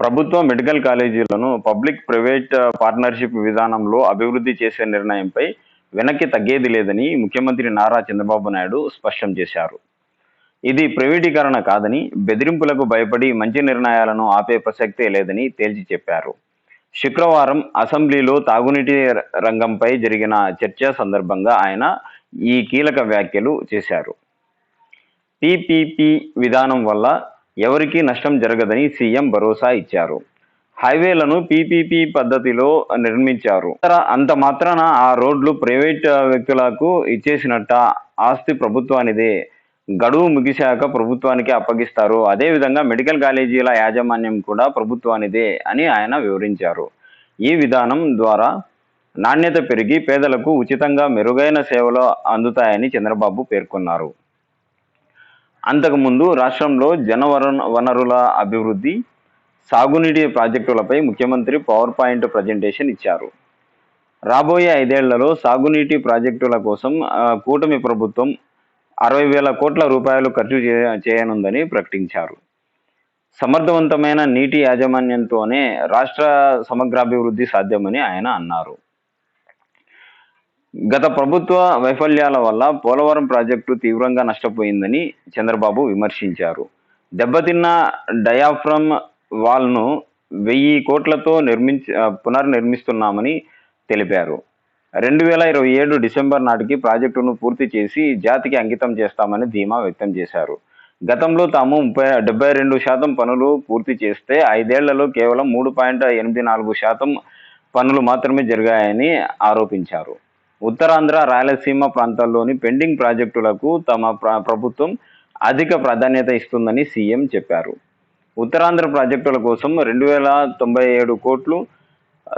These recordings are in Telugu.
ప్రభుత్వ మెడికల్ కాలేజీలను పబ్లిక్ ప్రైవేట్ పార్ట్నర్షిప్ విధానంలో అభివృద్ధి చేసే నిర్ణయంపై వెనక్కి తగ్గేది లేదని ముఖ్యమంత్రి నారా చంద్రబాబు నాయుడు స్పష్టం చేశారు. ఇది ప్రైవేటీకరణ కాదని బెదిరింపులకు భయపడి మంచి నిర్ణయాలను ఆపే ప్రసక్తే లేదని తేల్చి చెప్పారు. శుక్రవారం అసెంబ్లీలో తాగునీటి రంగంపై జరిగిన చర్చ సందర్భంగా ఆయన ఈ కీలక వ్యాఖ్యలు చేశారు. పీపీపీ విధానం వల్ల ఎవరికీ నష్టం జరగదని సీఎం భరోసా ఇచ్చారు. హైవేలను పీపీపీ పద్ధతిలో నిర్మించారు. అంత మాత్రాన ఆ రోడ్లు ప్రైవేట్ వ్యక్తులకు ఇచ్చేసినట్ట ఆస్తి ప్రభుత్వానిదే. గడువు ముగిశాక ప్రభుత్వానికి అప్పగిస్తారు. అదేవిధంగా మెడికల్ కాలేజీల యాజమాన్యం కూడా ప్రభుత్వానిదే అని ఆయన వివరించారు. ఈ విధానం ద్వారా నాణ్యత పెరిగి పేదలకు ఉచితంగా మెరుగైన సేవలు అందుతాయని చంద్రబాబు పేర్కొన్నారు. అంతకుముందు రాష్ట్రంలో జనవర వనరుల అభివృద్ధి సాగునీటి ప్రాజెక్టులపై ముఖ్యమంత్రి పవర్ పాయింట్ ప్రజెంటేషన్ ఇచ్చారు. రాబోయే ఐదేళ్ళలో సాగునీటి ప్రాజెక్టుల కోసం కూటమి ప్రభుత్వం అరవై వేల కోట్ల రూపాయలు ఖర్చు చేయనుందని ప్రకటించారు. సమర్థవంతమైన నీటి యాజమాన్యంతోనే రాష్ట్ర సమగ్రాభివృద్ధి సాధ్యమని ఆయన అన్నారు. గత ప్రభుత్వ వైఫల్యాల వల్ల పోలవరం ప్రాజెక్టు తీవ్రంగా నష్టపోయిందని చంద్రబాబు విమర్శించారు. దెబ్బతిన్న డయాఫ్రమ్ వాల్ను వెయ్యి కోట్లతో నిర్మించ పునర్నిర్మిస్తున్నామని తెలిపారు. రెండు వేల ఇరవై ఏడు డిసెంబర్ నాటికి ప్రాజెక్టును పూర్తి చేసి జాతికి అంకితం చేస్తామని ధీమా వ్యక్తం చేశారు. గతంలో తాము ముప్పై డెబ్బై రెండు శాతం పనులు పూర్తి చేస్తే ఐదేళ్ళలో కేవలం మూడు పాయింట్ ఎనిమిది నాలుగు శాతం పనులు మాత్రమే జరిగాయని ఆరోపించారు. ఉత్తరాంధ్ర రాయలసీమ ప్రాంతాల్లోని పెండింగ్ ప్రాజెక్టులకు తమ ప్రభుత్వం అధిక ప్రాధాన్యత ఇస్తుందని సీఎం చెప్పారు. ఉత్తరాంధ్ర ప్రాజెక్టుల కోసం రెండు వేల తొంభై ఏడు కోట్లు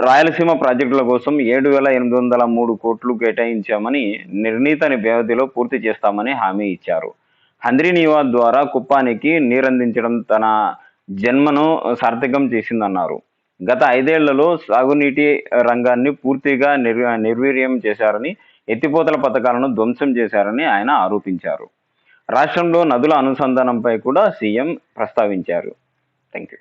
రాయలసీమ ప్రాజెక్టుల కోసం ఏడు వేల ఎనిమిది వందల మూడు కోట్లు కేటాయించామని నిర్ణీత వ్యవధిలో పూర్తి చేస్తామని హామీ ఇచ్చారు. హంద్రీ ద్వారా కుప్పానికి నీరందించడం తన జన్మను సార్థకం చేసిందన్నారు. గత ఐదేళ్ళలో సాగునీటి రంగాన్ని పూర్తిగా నిర్ నిర్వీర్యం చేశారని ఎత్తిపోతల పథకాలను ధ్వంసం చేశారని ఆయన ఆరోపించారు. రాష్ట్రంలో నదుల అనుసంధానంపై కూడా సీఎం ప్రస్తావించారు. Thank you